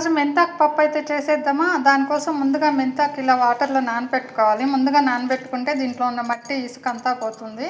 ఈరోజు మెంతాకు పప్పు అయితే చేసేద్దామా? దానికోసం ముందుగా మెంతాకు ఇలా వాటర్లో నానబెట్టుకోవాలి ముందుగా నానబెట్టుకుంటే దీంట్లో ఉన్న మట్టి ఇసుక అంతా పోతుంది.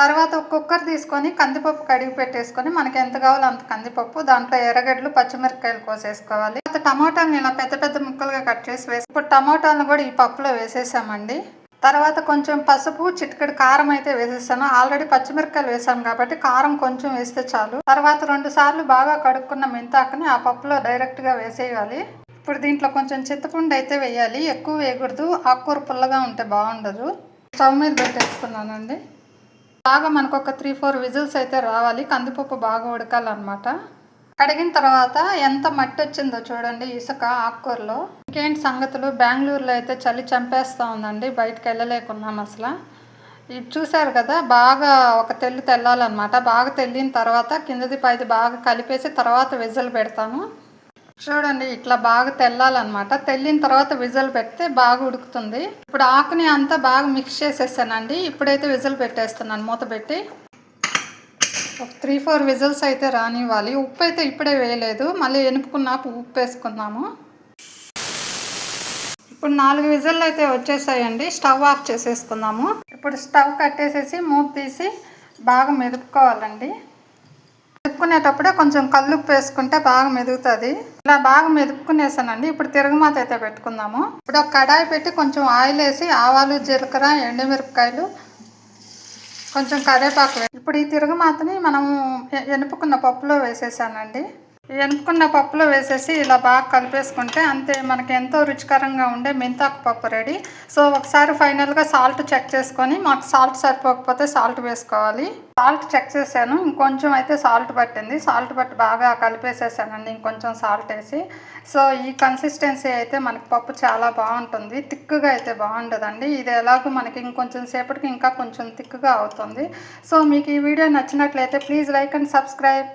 తర్వాత ఒక కుక్కర్ తీసుకొని కందిపప్పు కడిగి పెట్టేసుకొని మనకి ఎంత కావాలో అంత కందిపప్పు దాంట్లో ఎర్రగడ్డలు పచ్చిమిరపకాయలు కోసేసుకోవాలి. తర్వాత టమాటాలను ఇలా పెద్ద పెద్ద ముక్కలుగా కట్ చేసి వేసి ఇప్పుడు టమాటాలను కూడా ఈ పప్పులో వేసేసామండి. తర్వాత కొంచెం పసుపు చిటికెడు కారం అయితే వేసేసాను. ఆల్రెడీ పచ్చిమిరపకాయలు వేసాను కాబట్టి కారం కొంచెం వేస్తే చాలు. తర్వాత రెండు సార్లు బాగా కడుక్కున్న మెంతాకుని ఆ పప్పులో డైరెక్ట్గా వేసేయాలి. ఇప్పుడు దీంట్లో కొంచెం చింతపండు అయితే వేయాలి. ఎక్కువ వేయకూడదు. ఆకుకూర పుల్లగా ఉంటే బాగుండదు. స్టవ్ మీద పెట్టేస్తున్నానండి. బాగా మనకు ఒక త్రీ ఫోర్ విజిల్స్ అయితే రావాలి. కందిపప్పు బాగా ఉడకాలన్నమాట. కడిగిన తర్వాత ఎంత మట్టి వచ్చిందో చూడండి ఇసుక ఆకుకూరలో. ఇంకేంటి సంగతులు? బెంగళూరులో అయితే చలి చంపేస్తూ ఉందండి. బయటకు వెళ్ళలేకున్నాం అసలు. ఇది చూశారు కదా బాగా ఒక తెల్లు తెల్లాలన్నమాట. బాగా తెల్లిన తర్వాత కిందది పైది బాగా కలిపేసి తర్వాత విజిల్ పెడతాను చూడండి ఇట్లా బాగా తెల్లాలన్నమాట. తెల్లిన తర్వాత విజల్ పెడితే బాగా ఉడుకుతుంది. ఇప్పుడు ఆకుని అంతా బాగా మిక్స్ చేసేసానండి. ఇప్పుడైతే విజిల్ పెట్టేస్తున్నాను మూత పెట్టి. ఒక త్రీ ఫోర్ విజిల్స్ అయితే రానివ్వాలి. ఉప్పు అయితే ఇప్పుడే వేయలేదు. మళ్ళీ ఎనుపుకున్నాక ఉప్పు వేసుకుందాము ఇప్పుడు నాలుగు విజిల్లు అయితే వచ్చేసాయండి. స్టవ్ ఆఫ్ చేసేసుకుందాము. ఇప్పుడు స్టవ్ కట్టేసేసి మూత తీసి బాగా మెదుపుకోవాలండి. మెదుపుకునేటప్పుడే కొంచెం కల్లుప్పు వేసుకుంటే బాగా మెదుగుతుంది. ఇలా బాగా మెదుపుకునేసానండి. ఇప్పుడు తిరగమాత అయితే పెట్టుకుందాము. ఇప్పుడు ఒక కడాయి పెట్టి కొంచెం ఆయిల్ వేసి ఆవాలు జీలకర్ర ఎండుమిరపకాయలు కొంచెం కరివేపాకు వే- ఇప్పుడు ఈ తిరగమాతని మనము ఎ- ఎనుపుకున్న పప్పులో వేసేసానండి. ఎనుపుకున్న పప్పులో వేసేసి ఇలా బాగా కలిపేసుకుంటే అంతే మనకి ఎంతో రుచికరంగా ఉండే మెంతాకు పప్పు రెడీ. సో ఒకసారి ఫైనల్గా సాల్ట్ చెక్ చేసుకొని మాకు సాల్ట్ సరిపోకపోతే సాల్ట్ వేసుకోవాలి. సాల్ట్ చెక్ చేశాను ఇంకొంచెం అయితే సాల్ట్ పట్టింది. సాల్ట్ పట్టి బాగా కలిపేసేసానండి ఇంకొంచెం సాల్ట్ వేసి. సో ఈ కన్సిస్టెన్సీ అయితే మనకి పప్పు చాలా బాగుంటుంది తిక్కుగా అయితే బాగుండదండి. ఇది ఎలాగో మనకి ఇంకొంచెం సేపటికి ఇంకా కొంచెం తిక్కుగా అవుతుంది. సో మీకు ఈ వీడియో నచ్చినట్లయితే ప్లీజ్ లైక్ అండ్ సబ్స్క్రైబ్.